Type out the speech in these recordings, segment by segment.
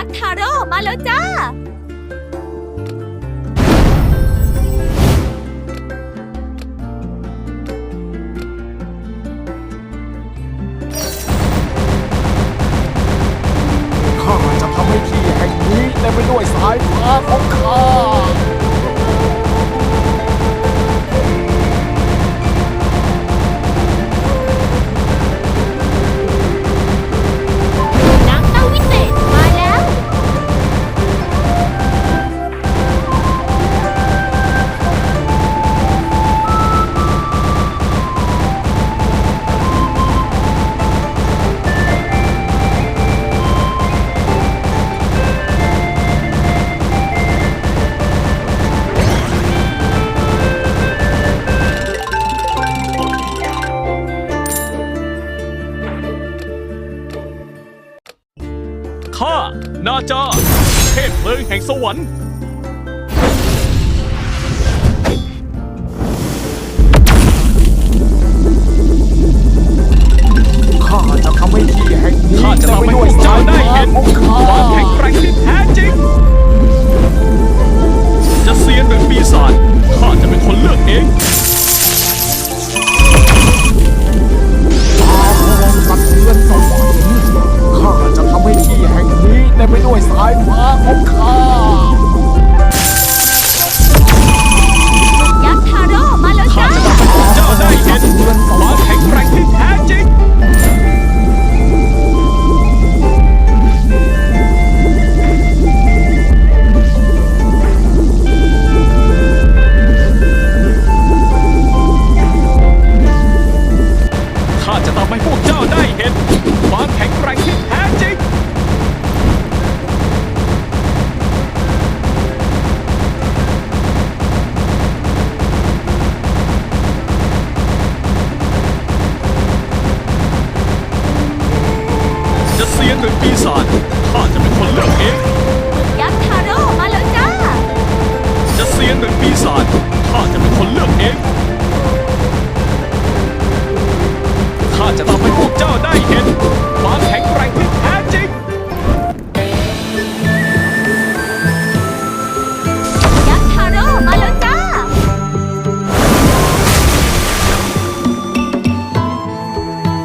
ักษ์ทาโร่มาแล้วจ้า ข้าจะทำให้ที่แห่งนี้เต็มไปด้วยสายฟ้าของ จา เทพเพลิงแห่งสวรรค์ ศาจข้าจะเป็นคนเลือกเองข้าจะทำให้พวกเจ้าได้เห็นความแข็งแกร่งที่แท้จริง ยักษ์ทาโร่มาแล้วจ้า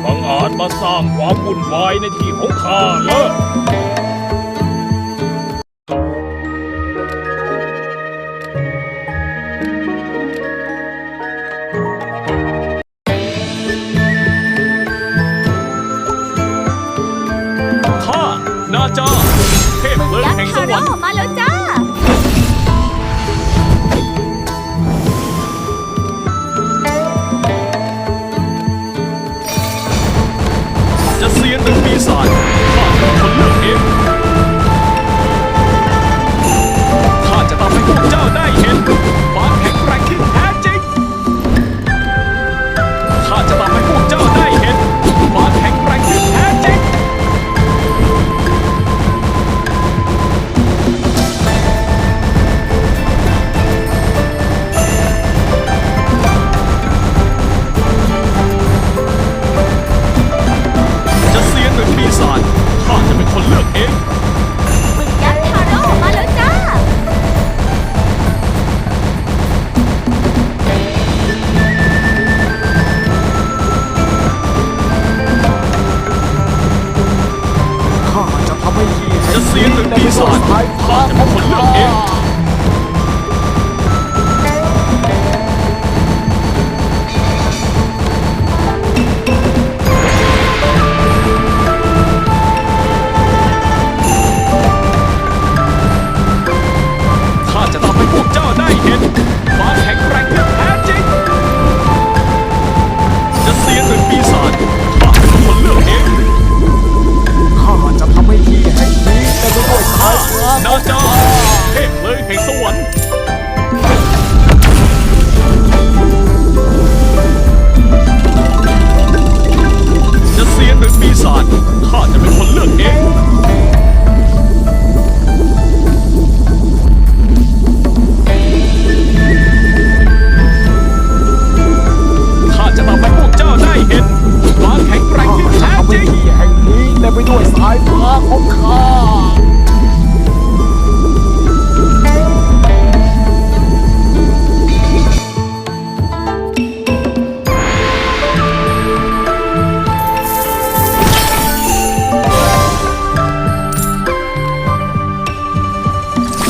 บังอาจมาสร้างความวุ่นวายในที่ของข้าเลยาจาเทพเลยแห่งสวรรค์จะเสียนหรือปีศาจข้าจะเป็นคนเลือกเอง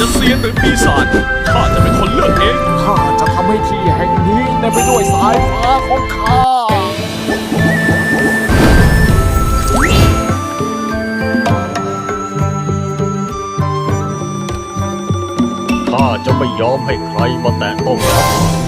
ศาจข้าจะเป็นคนเลือกเอง ข้าจะทำให้ที่แห่งนี้เต็มไปด้วยสายฟ้าของข้า ข้าจะไม่ยอมให้ใครมาแตะต้องเรา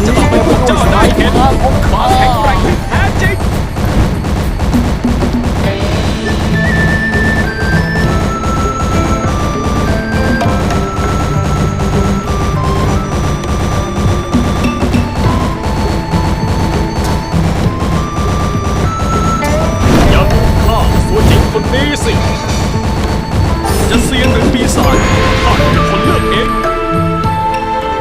这怎么这么大一点。啊我靠